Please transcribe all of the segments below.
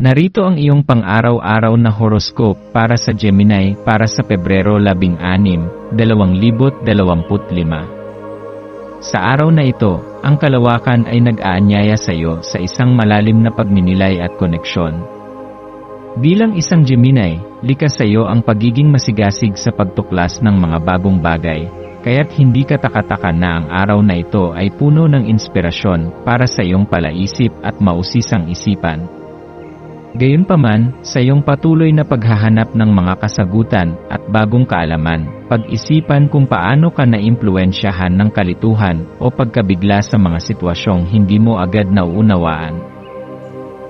Narito ang iyong pang-araw-araw na horoscope para sa Gemini para sa Pebrero 16, 2025. Sa araw na ito, ang kalawakan ay nag-aanyaya sa iyo sa isang malalim na pagninilay at koneksyon. Bilang isang Gemini, likas sa iyo ang pagiging masigasig sa pagtuklas ng mga bagong bagay, kaya't hindi ka takataka na ang araw na ito ay puno ng inspirasyon para sa iyong palaisip at mausisang isipan. Gayunpaman, sa iyong patuloy na paghahanap ng mga kasagutan at bagong kaalaman, pag-isipan kung paano ka naimpluensyahan ng kalituhan o pagkabigla sa mga sitwasyong hindi mo agad nauunawaan.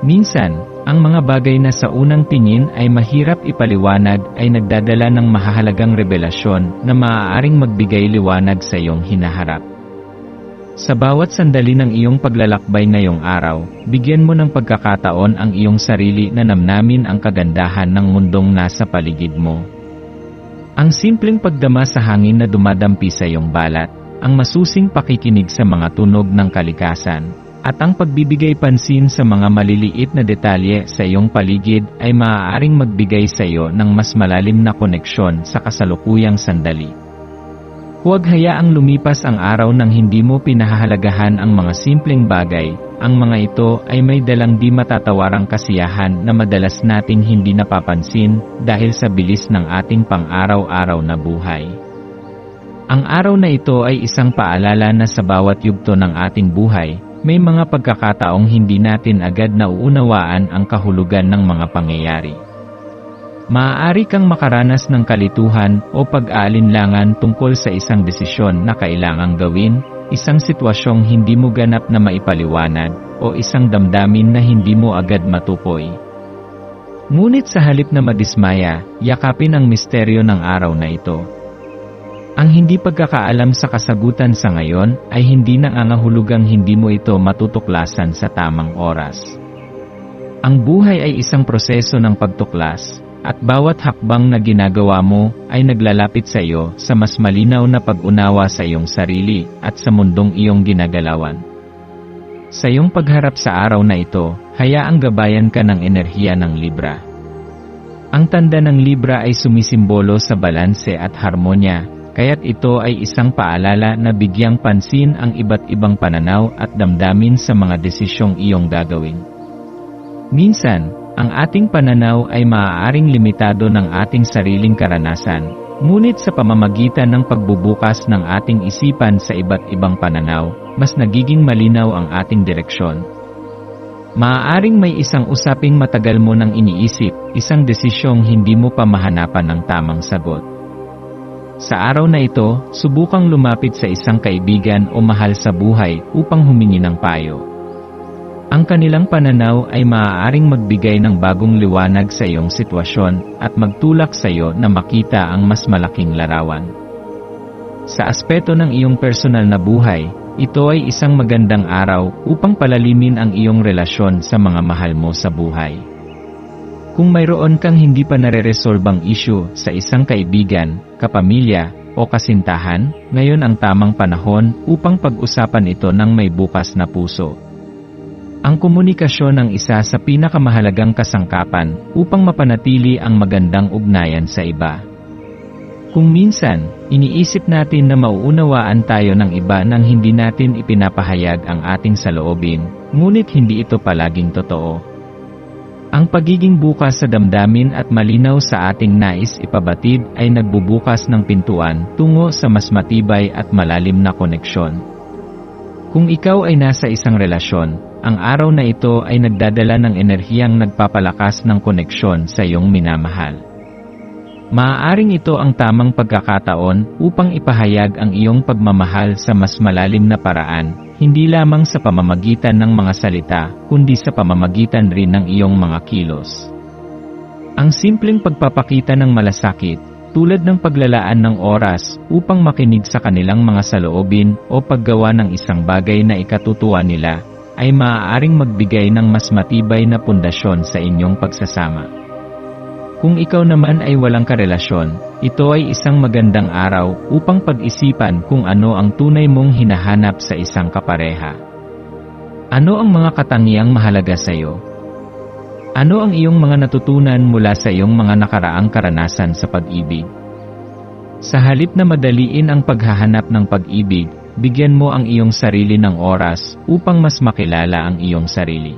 Minsan, ang mga bagay na sa unang tingin ay mahirap ipaliwanag ay nagdadala ng mahahalagang revelasyon na maaaring magbigay liwanag sa iyong hinaharap. Sa bawat sandali ng iyong paglalakbay ngayong araw, bigyan mo ng pagkakataon ang iyong sarili na namnamin ang kagandahan ng mundong nasa paligid mo. Ang simpleng pagdama sa hangin na dumadampi sa iyong balat, ang masusing pakikinig sa mga tunog ng kalikasan, at ang pagbibigay pansin sa mga maliliit na detalye sa iyong paligid ay maaaring magbigay sa iyo ng mas malalim na koneksyon sa kasalukuyang sandali. Huwag hayaang lumipas ang araw nang hindi mo pinahahalagahan ang mga simpleng bagay, ang mga ito ay may dalang di matatawarang kasiyahan na madalas nating hindi napapansin dahil sa bilis ng ating pang-araw-araw na buhay. Ang araw na ito ay isang paalala na sa bawat yugto ng ating buhay, may mga pagkakataong hindi natin agad nauunawaan ang kahulugan ng mga pangyayari. Maaari kang makaranas ng kalituhan o pag-aalinlangan tungkol sa isang desisyon na kailangang gawin, isang sitwasyong hindi mo ganap na maipaliwanag, o isang damdamin na hindi mo agad matukoy. Ngunit sa halip na madismaya, yakapin ang misteryo ng araw na ito. Ang hindi pagkakaalam sa kasagutan sa ngayon ay hindi nangangahulugang hindi mo ito matutuklasan sa tamang oras. Ang buhay ay isang proseso ng pagtuklas, at bawat hakbang na ginagawa mo ay naglalapit sa iyo sa mas malinaw na pag-unawa sa iyong sarili at sa mundong iyong ginagalawan. Sa iyong pagharap sa araw na ito, hayaang gabayan ka ng enerhiya ng Libra. Ang tanda ng Libra ay sumisimbolo sa balanse at harmonya, kaya't ito ay isang paalala na bigyang pansin ang iba't ibang pananaw at damdamin sa mga desisyong iyong gagawin. Minsan, ang ating pananaw ay maaaring limitado ng ating sariling karanasan, ngunit sa pamamagitan ng pagbubukas ng ating isipan sa iba't ibang pananaw, mas nagiging malinaw ang ating direksyon. Maaaring may isang usaping matagal mo nang iniisip, isang desisyong hindi mo pa mahanapan ng tamang sagot. Sa araw na ito, subukang lumapit sa isang kaibigan o mahal sa buhay upang humingi ng payo. Ang kanilang pananaw ay maaaring magbigay ng bagong liwanag sa iyong sitwasyon at magtulak sa iyo na makita ang mas malaking larawan. Sa aspeto ng iyong personal na buhay, ito ay isang magandang araw upang palalimin ang iyong relasyon sa mga mahal mo sa buhay. Kung mayroon kang hindi pa nare-resolbang issue sa isang kaibigan, kapamilya, o kasintahan, ngayon ang tamang panahon upang pag-usapan ito ng may bukas na puso. Ang komunikasyon ang isa sa pinakamahalagang kasangkapan upang mapanatili ang magandang ugnayan sa iba. Kung minsan, iniisip natin na mauunawaan tayo ng iba nang hindi natin ipinapahayag ang ating saloobin, ngunit hindi ito palaging totoo. Ang pagiging bukas sa damdamin at malinaw sa ating nais ipabatid ay nagbubukas ng pintuan tungo sa mas matibay at malalim na koneksyon. Kung ikaw ay nasa isang relasyon, ang araw na ito ay nagdadala ng enerhiyang nagpapalakas ng koneksyon sa iyong minamahal. Maaaring ito ang tamang pagkakataon upang ipahayag ang iyong pagmamahal sa mas malalim na paraan, hindi lamang sa pamamagitan ng mga salita, kundi sa pamamagitan rin ng iyong mga kilos. Ang simpleng pagpapakita ng malasakit, tulad ng paglalaan ng oras upang makinig sa kanilang mga saloobin o paggawa ng isang bagay na ikatutuwa nila, ay maaaring magbigay ng mas matibay na pundasyon sa inyong pagsasama. Kung ikaw naman ay walang karelasyon, ito ay isang magandang araw upang pag-isipan kung ano ang tunay mong hinahanap sa isang kapareha. Ano ang mga katangiang mahalaga sa iyo? Ano ang iyong mga natutunan mula sa iyong mga nakaraang karanasan sa pag-ibig? Sa halip na madaliin ang paghahanap ng pag-ibig, bigyan mo ang iyong sarili ng oras upang mas makilala ang iyong sarili.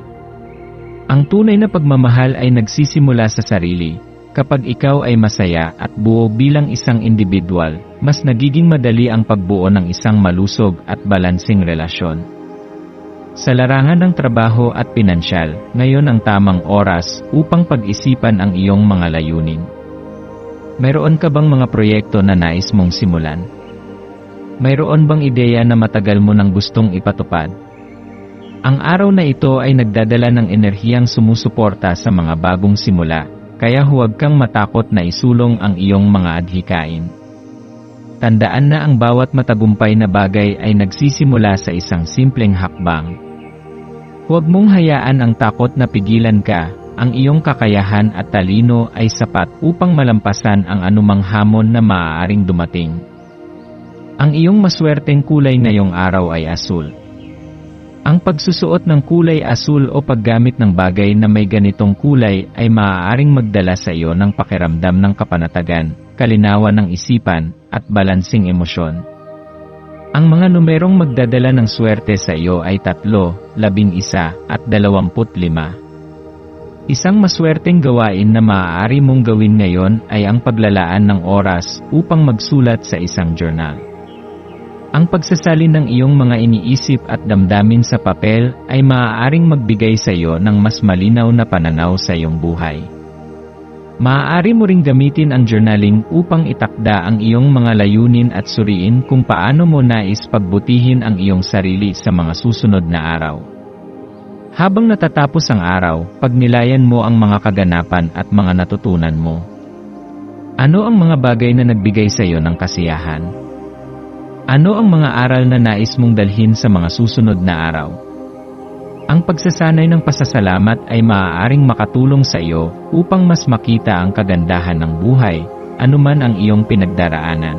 Ang tunay na pagmamahal ay nagsisimula sa sarili. Kapag ikaw ay masaya at buo bilang isang individual, mas nagiging madali ang pagbuo ng isang malusog at balansing relasyon. Sa larangan ng trabaho at pinansyal, ngayon ang tamang oras upang pag-isipan ang iyong mga layunin. Mayroon ka bang mga proyekto na nais mong simulan? Mayroon bang ideya na matagal mo nang gustong ipatupad? Ang araw na ito ay nagdadala ng enerhiyang sumusuporta sa mga bagong simula, kaya huwag kang matakot na isulong ang iyong mga adhikain. Tandaan na ang bawat matagumpay na bagay ay nagsisimula sa isang simpleng hakbang. Huwag mong hayaan ang takot na pigilan ka, ang iyong kakayahan at talino ay sapat upang malampasan ang anumang hamon na maaaring dumating. Ang iyong maswerteng kulay ngayong araw ay asul. Ang pagsusuot ng kulay asul o paggamit ng bagay na may ganitong kulay ay maaaring magdala sa iyo ng pakiramdam ng kapanatagan, kalinawan ng isipan, at balansing emosyon. Ang mga numerong magdadala ng swerte sa iyo ay 3, 11, at 25. Isang maswerteng gawain na maaari mong gawin ngayon ay ang paglalaan ng oras upang magsulat sa isang journal. Ang pagsasalin ng iyong mga iniisip at damdamin sa papel ay maaaring magbigay sa iyo ng mas malinaw na pananaw sa iyong buhay. Maaari mo ring gamitin ang journaling upang itakda ang iyong mga layunin at suriin kung paano mo nais pagbutihin ang iyong sarili sa mga susunod na araw. Habang natatapos ang araw, pagnilayan mo ang mga kaganapan at mga natutunan mo. Ano ang mga bagay na nagbigay sa iyo ng kasiyahan? Ano ang mga aral na nais mong dalhin sa mga susunod na araw? Ang pagsasanay ng pasasalamat ay maaaring makatulong sa iyo upang mas makita ang kagandahan ng buhay, anuman ang iyong pinagdaraanan.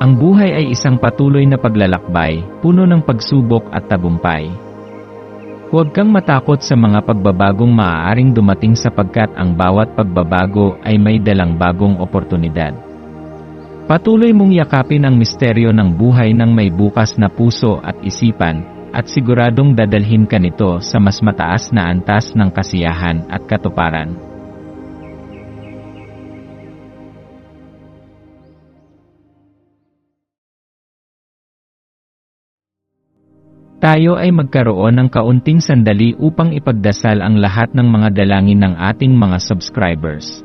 Ang buhay ay isang patuloy na paglalakbay, puno ng pagsubok at tabumpay. Huwag kang matakot sa mga pagbabagong maaaring dumating sapagkat ang bawat pagbabago ay may dalang bagong oportunidad. Patuloy mong yakapin ang misteryo ng buhay ng may bukas na puso at isipan, at siguradong dadalhin ka nito sa mas mataas na antas ng kasiyahan at katuparan. Tayo ay magkaroon ng kaunting sandali upang ipagdasal ang lahat ng mga dalangin ng ating mga subscribers